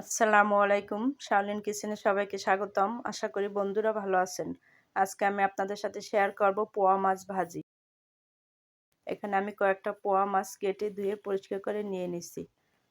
আসসালামু আলাইকুম। শাওলিন কিচেনে সবাইকে স্বাগতম। আশা করি বন্ধুরা ভালো আছেন। আজকে আমি আপনাদের সাথে শেয়ার করব পোয়া মাছ ভাজি। এখানে আমি কয়েকটা পোয়া মাছ কেটে ধুয়ে পরিষ্কার করে নিয়ে নিছি।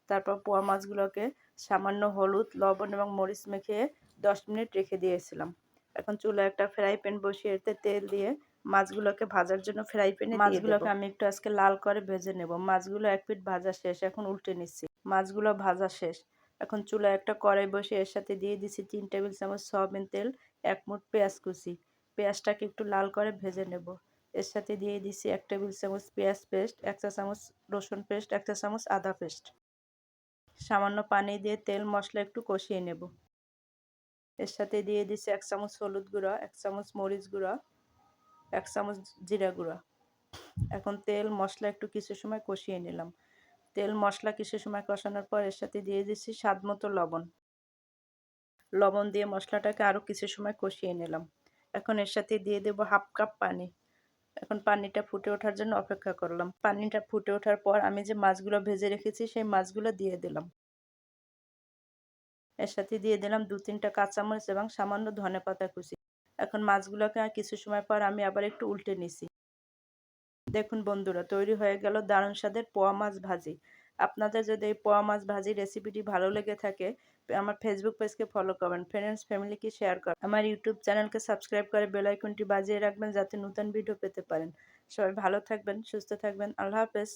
তারপর পোয়া মাছগুলোকে সামান্য হলুদ লবণ এবং মরিচ মেখে দশ মিনিট রেখে দিয়েছিলাম। এখন চুলা একটা ফ্রাই প্যান বসিয়ে এতে তেল দিয়ে মাছগুলোকে ভাজার জন্য ফ্রাই প্যানে মাছগুলোকে আমি একটু আজকে লাল করে ভেজে নেব। মাছগুলো এক পিট ভাজা শেষ এখন উল্টে নিচ্ছি। মাছগুলো ভাজা শেষ। এখন চুলা একটা কড়াই বসে এর সাথে দিয়ে দিছি তিন টেবিল চামচ সয়াবিন তেল, এক মুঠ পেঁয়াজ কুচি। পেঁয়াজটাকে একটু লাল করে ভেজে নেব। এর সাথে দিয়ে দিছি এক টেবিল চামচ পেঁয়াজ পেস্ট, এক চা চামচ রসুন পেস্ট, এক চা চামচ আদা পেস্ট। সামান্য পানি দিয়ে তেল মশলা একটু কষিয়ে নেব। এর সাথে দিয়ে দিছি এক চামচ হলুদ গুঁড়া, এক চামচ মরিচ গুঁড়া, এক চামচ জিরা গুঁড়া। এখন তেল মশলা একটু কিছু সময় কষিয়ে নিলাম। তেল মশলা কিছু সময় কষানোর পর এর সাথে দিয়ে দিচ্ছি স্বাদ মতো লবণ। লবণ দিয়ে মশলাটাকে আরও কিছু সময় কষিয়ে নিলাম। এখন এর সাথে দিয়ে দেবো হাফ কাপ পানি। এখন পানিটা ফুটে ওঠার জন্য অপেক্ষা করলাম। পানিটা ফুটে ওঠার পর আমি যে মাছগুলো ভেজে রেখেছি সেই মাছগুলো দিয়ে দিলাম। এর সাথে দিয়ে দিলাম দু তিনটা কাঁচামরিচ এবং সামান্য ধনে পাতা কুচি। এখন মাছগুলোকে কিছু সময় পর আমি আবার একটু উল্টে নিছি। দেখুন বন্ধুরা, তৈরি হয়ে গেল দারুণ স্বাদের পোয়া মাছ ভাজি। আপনাদের যদি এই পোয়া মাছ ভাজি রেসিপিটি ভালো লেগে থাকে, আমার ফেসবুক পেজকে ফলো করবেন ফ্রেন্ডস ফ্যামিলিকে শেয়ার করেন আমার ইউটিউব চ্যানেলকে সাবস্ক্রাইব করে বেলাইকনটি বাজিয়ে রাখবেন যাতে নতুন ভিডিও পেতে পারেন। সবাই ভালো থাকবেন, সুস্থ থাকবেন, আল্লাহ হাফেজ।